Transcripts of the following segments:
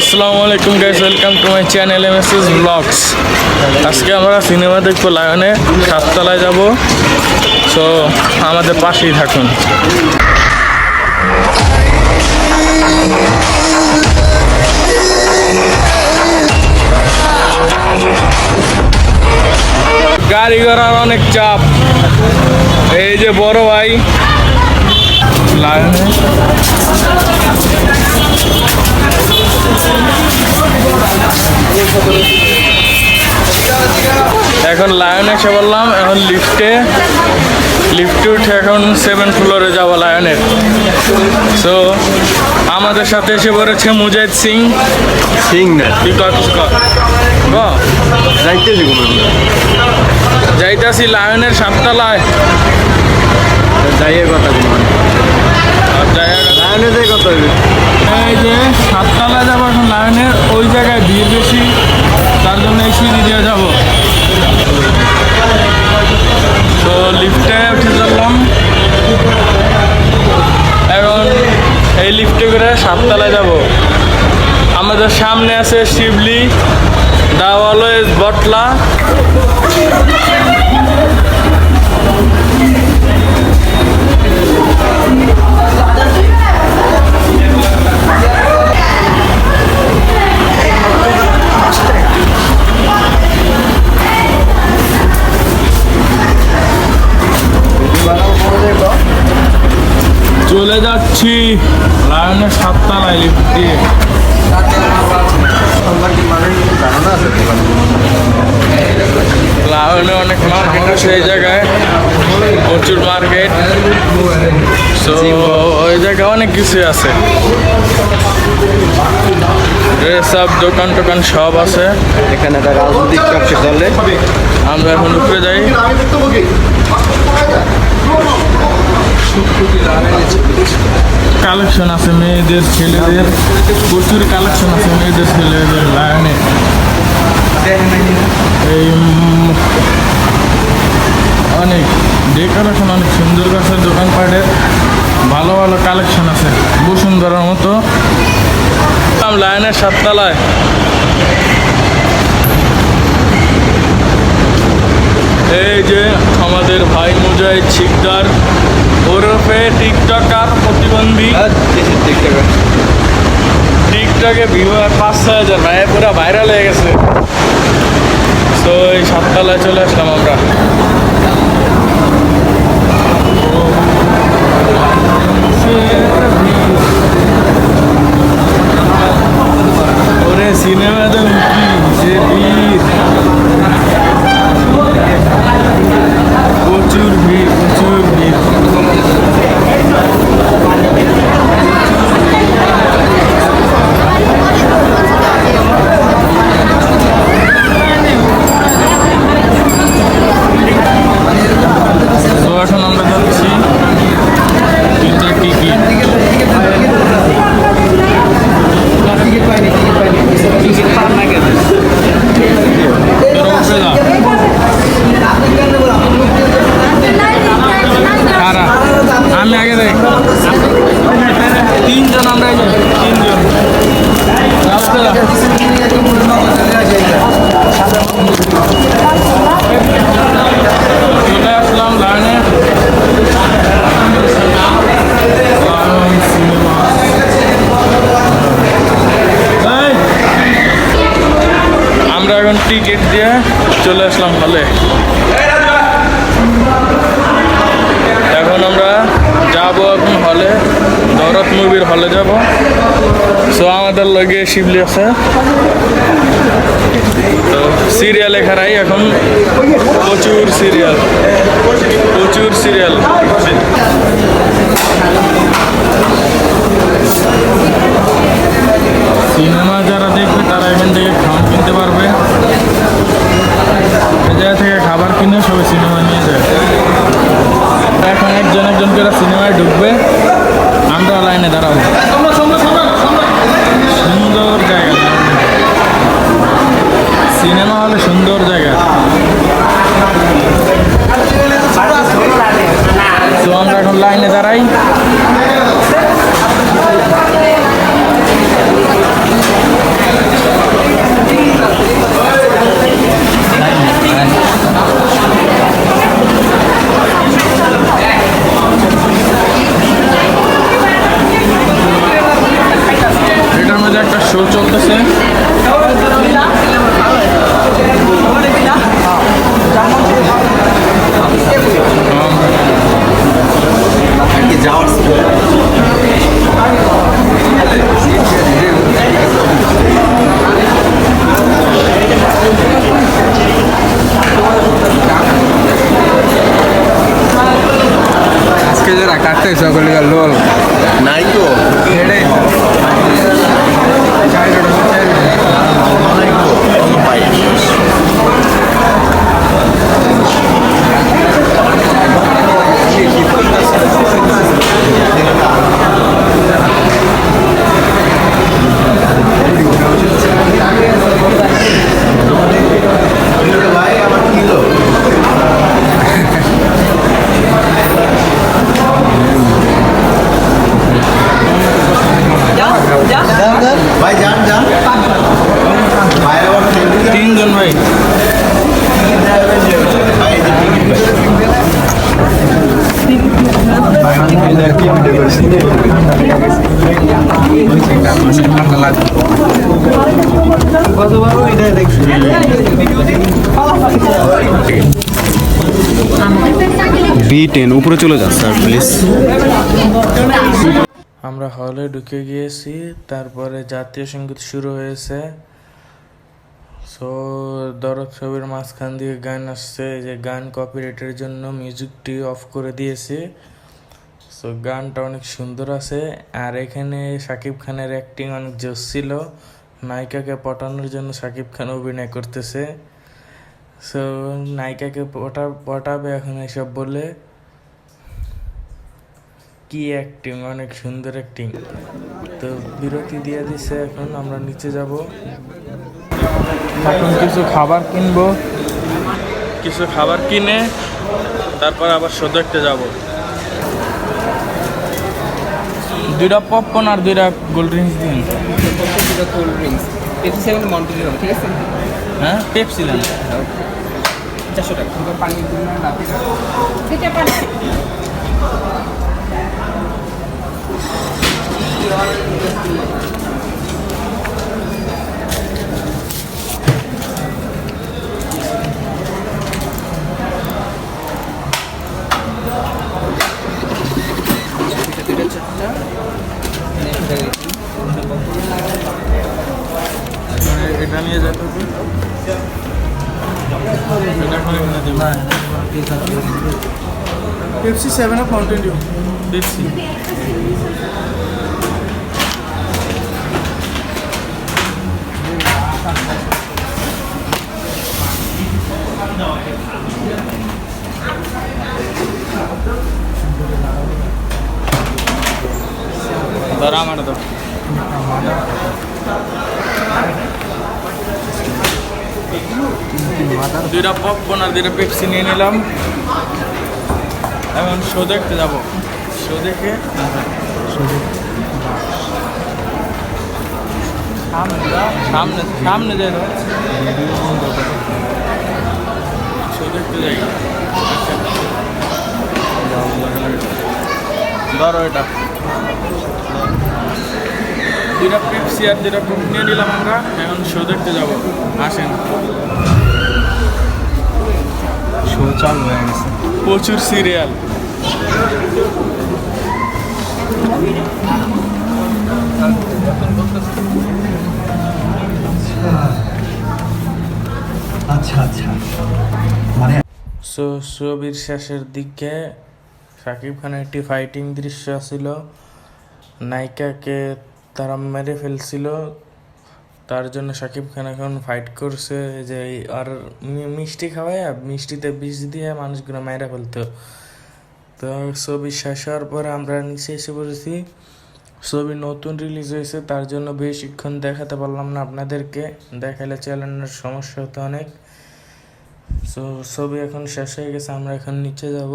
আসসালামু আলাইকুম guys welcome to my channel M S S vlogs আজকে আমরা সিনেমা দেখব, লায়নে সাততলায় যাব। সো আমাদের পাশেই থাকুন। গাড়ি ঘোড়ার অনেক চাপ। এই যে বড় ভাই লায়নে এখন লায়ন এসে বললাম এখন লিফটে লিফটে উঠে এখন সেভেন ফ্লোরে যাব লায়নের সো আমাদের সাথে এসে পড়েছে মুজাহিদ সিং। সিং না? ক? যাইতেছি যাইতাছি লায়নের সাততলায়। যাইয়ের কথা কোনো লাইনে যাই হইবে এই যে সাততলায় যাব এখন লায়নের, ওই জায়গায় ভিড় বেশি, তার জন্য এই দিয়ে যাব। তো লিফটে উঠে চললাম। এখন এই লিফটে করে সাততলায় যাব। আমাদের সামনে আছে শিবলি দা বটলা। যাচ্ছি লায়নের সাততলায় লিফট দিয়ে। লায়নে অনেক মার্কেট আছে এই জায়গায়। প্রচুর মার্কেট। সো ওই জায়গায় অনেক কিছু আছে। ড্রেস আপ দোকান টোকান সব আছে। এখানে একটা রাজনৈতিক চর্চা চলে। আমরা এখন উপরে যাই। কালেকশন আছে মেয়েদের, ছেলেদের, প্রচুর কালেকশন আছে মেয়েদের, ছেলেদের লায়নে এই অনেক ডেকোরেশন অনেক সুন্দর আছে দোকানপাটের ভালো ভালো কালেকশন আছে, বসুন্ধরার মতো। লায়নের সাততলায়। এই যে আমাদের ভাই মুজাহিদ শিকদার। ওরফে টিকটকার প্রতিবন্ধী। টিকটকে ভিউ পাঁচ ছয় হাজার। ভাই পুরো ভাইরাল হয়ে গেছে। তো এই সাততলায় চলে আসলাম আমরা। ওরে টিকিট দিয়ে চলে আসলাম হলে। এখন আমরা যাব এখন হলে দরদ মুভির হলে যাব। সো আমাদের লগে শিবলি আছে। তো সিরিয়াল এখানাই এখন প্রচুর সিরিয়াল প্রচুর সিরিয়াল সুন্দর জায়গা। তো আমরা এখন লাইনে দাঁড়াই। Este es el টেন উপরে চলে যান, স্যার, প্লিজ। আমরা হলে ঢুকে গিয়েছি, তারপরে জাতীয় সংগীত শুরু হয়েছে। সো দরদ ছবির মাঝখান দিয়ে গান আসছে যে গান কপিরাইটের জন্য মিউজিকটি অফ করে দিয়েছি। সো গানটা অনেক সুন্দর আছে, আর এখানে শাকিব খানের অ্যাক্টিং অনেক জোস ছিল। নায়িকাকে পটানোর জন্য শাকিব খান অভিনয় করতেছে। সো নায়িকাকে পটা, পটাবে এখন এসব বলে। কি অ্যাক্টিং অনেক সুন্দর অ্যাক্টিং তো বিরতি দিয়ে দিছে এখন আমরা নিচে যাব। এখন কিছু খাবার কিনবো। কিছু খাবার কিনে তারপর আবার শো একটা যাব। দুইটা পপকর্ন আর দুইটা কোল্ড ড্রিঙ্কস দিন। Cold drinks Pepsi Seven Mountain ঠিক আছে? হ্যাঁ পেপসি দেন। চারশো টাকা। পানি। এটা নিয়ে যেতে Pepsi Seven Up Mountain Dew Pepsi দুইটা পপকর্ন আর দুইটা পেপসি নিয়ে নিলাম। এখন শো দেখতে যাব। শো দেখে সামনে সামনে যাই। ধরো এটা। দুইটা পেপসি আর দুইটা কোক নিয়ে নিলাম আমরা এখন শো দেখতে যাব। আসেন। শো চালু হয়ে গেছে। প্রচুর সিরিয়াল সো ছবির শেষের দিকে শাকিব খানের একটি ফাইটিং দৃশ্য ছিল নায়িকাকে তারা মেরে ফেলছিল। তার জন্য শাকিব খান এখন ফাইট করছে যে আর মিষ্টি খাওয়ায় মিষ্টিতে বিষ দিয়ে মানুষগুলো মেরে ফেলতো। তো ছবি শেষ হওয়ার পরে আমরা নিচে এসে পড়েছি। ছবি নতুন রিলিজ হয়েছে, তার জন্য বেশিক্ষণ দেখাতে পারলাম না আপনাদেরকে। দেখালে চ্যানেলের সমস্যা হতো অনেক। সো ছবি এখন শেষ হয়ে গেছে, আমরা এখন নিচে যাব।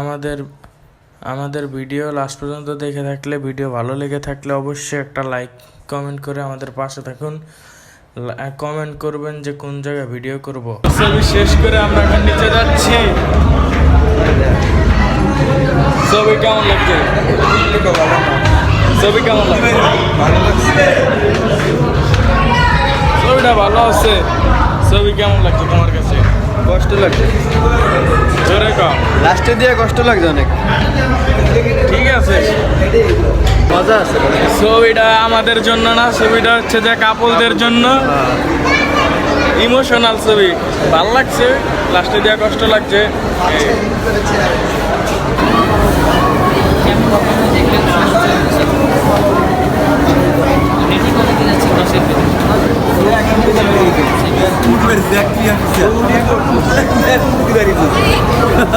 আমাদের আমাদের ভিডিও লাস্ট পর্যন্ত দেখে থাকলে, ভিডিও ভালো লেগে থাকলে অবশ্যই একটা লাইক কমেন্ট করে আমাদের পাশে থাকুন। কমেন্ট করবেন যে কোন জায়গায় ভিডিও করব। ছবি শেষ করে আমরা এখন নিচে যাচ্ছি। ছবি কেমন লাগছে? ছবি কেমন লাগছে? ছবিটা ভালো আছে। ছবি কেমন লাগছে তোমার কাছে? কষ্ট লাগছে। জোরে কম লাস্টে দিয়ে কষ্ট লাগছে অনেক। ঠিক আছে। মজা আছে ছবিটা আমাদের জন্য না ছবিটা হচ্ছে যে কাপলদের জন্য। ইমোশনাল ছবি। ভালো লাগছে লাস্টে দেওয়া কষ্ট লাগছে এই।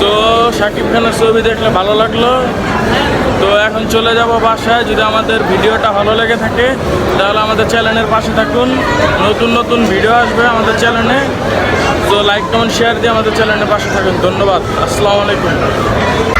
তো শাকিব খানের ছবি দেখলে ভালো লাগল। তো এখন চলে যাব বাসায়। যদি আমাদের ভিডিওটা ভালো লেগে থাকে, তাহলে আমাদের চ্যানেলের পাশে থাকুন। নতুন নতুন ভিডিও আসবে আমাদের চ্যানেলে। তো লাইক কমেন্ট শেয়ার দিয়ে আমাদের চ্যানেলের পাশে থাকুন। ধন্যবাদ। আসসালামু আলাইকুম।